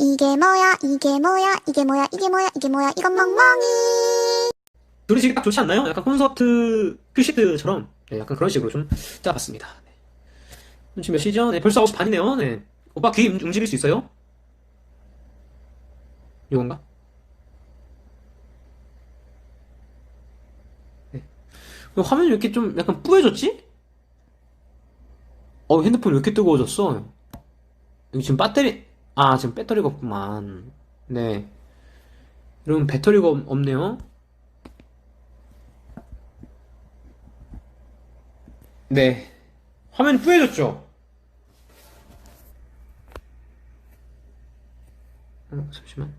이게 뭐야, 이게 뭐야, 이게 뭐야, 이게 뭐야, 이게 뭐야, 이건 멍멍이. 들으시기 딱 좋지 않나요? 약간 콘서트 큐시트처럼 네, 약간 그런 식으로 좀 짜봤습니다. 네. 지금 몇 시죠? 네, 벌써 9시 반이네요. 네. 오빠 귀 움- 움직일 수 있어요? 이건가? 네. 왜 화면이 왜 이렇게 좀 약간 뿌얘졌지? 어, 핸드폰 왜 이렇게 뜨거워졌어? 지금 배터리, 아, 지금 배터리가 없구만. 네. 여러분, 배터리가 없- 없네요. 네. 화면이 뿌얘졌죠? 어, 잠시만.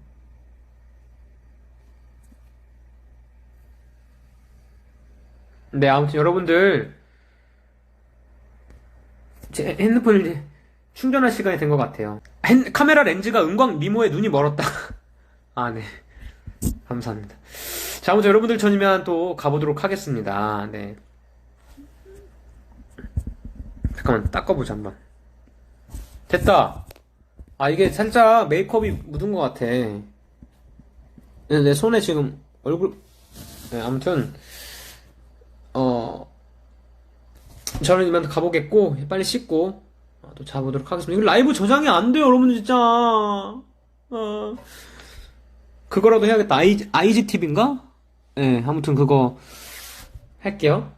네, 아무튼 여러분들, 제 핸드폰을 충전할 시간이 된 것 같아요. 핸- 카메라 렌즈가 은광 미모에 눈이 멀었다. 아, 네. 감사합니다. 자, 아무튼 여러분들 전이면 또 가보도록 하겠습니다. 네. 잠깐만 닦아보자 한번 됐다 아 이게 살짝 메이크업이 묻은 것 같아 네, 내 손에 지금 얼굴 네, 아무튼 어 저는 이만 가보겠고 빨리 씻고 어, 또 자보도록 하겠습니다 이거 라이브 저장이 안 돼요 여러분들 진짜 어 그거라도 해야겠다 아이, IGTV인가? 네 아무튼 그거 할게요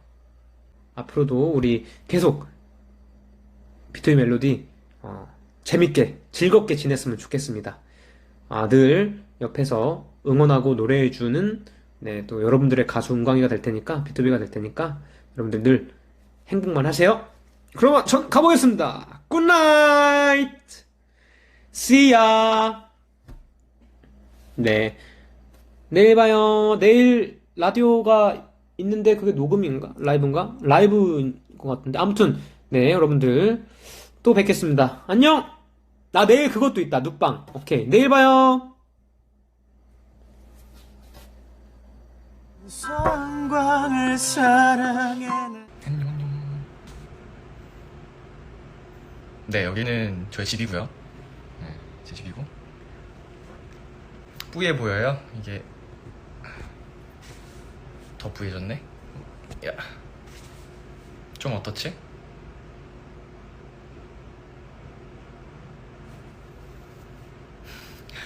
앞으로도 우리 계속 비토이 멜로디 어, 재밌게 즐겁게 지냈으면 좋겠습니다. 아, 늘 옆에서 응원하고 노래해주는 네, 또 여러분들의 가수 은광이가 될 테니까 비토비가 될 테니까 여러분들 늘 행복만 하세요. 그러면 전 가보겠습니다. 굿나잇. See ya. 네. 내일 봐요. 내일 라디오가 있는데 그게 녹음인가? 라이브인가? 라이브인 것 같은데. 아무튼, 네, 여러분들. 또 뵙겠습니다. 안녕! 나 내일 그것도 있다. 눕방. 오케이. 내일 봐요. 성광을 사랑해 네, 여기는 저희 집이고요. 네, 제 집이고. 뿌예 보여요? 이게 더 뿌예졌네. 야, 좀 어떻지?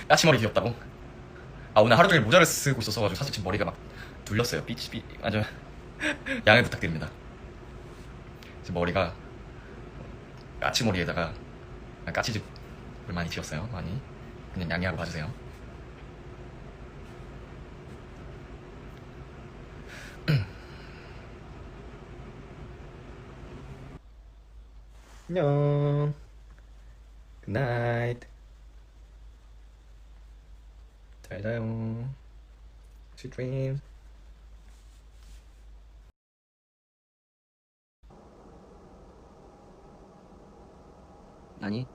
까치머리 귀엽다고? 아 오늘 하루 종일 모자를 쓰고 있어서 사실 지금 머리가 막 눌렸어요. 삐치 삐 아주 양해 부탁드립니다. 지금 머리가 까치머리에다가 아, 까치집을 많이 지었어요. 많이 그냥 양해하고 봐주세요. 안녕. 굿나잇. 잘 자요. Sweet. 아니?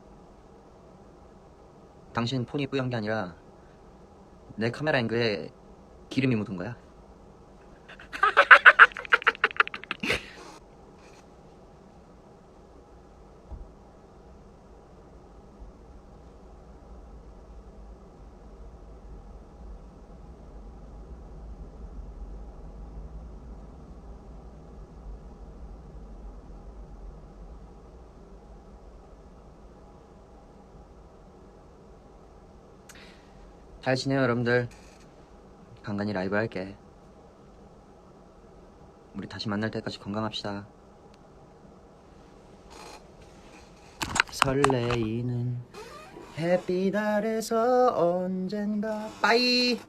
당신 폰이 뿌연 게 아니라 내 카메라 앵글에 기름이 묻은 거야 잘 지내요 여러분들. 간간히 라이브 할게. 우리 다시 만날 때까지 건강합시다. 설레이는 햇빛 아래서 언젠가 빠이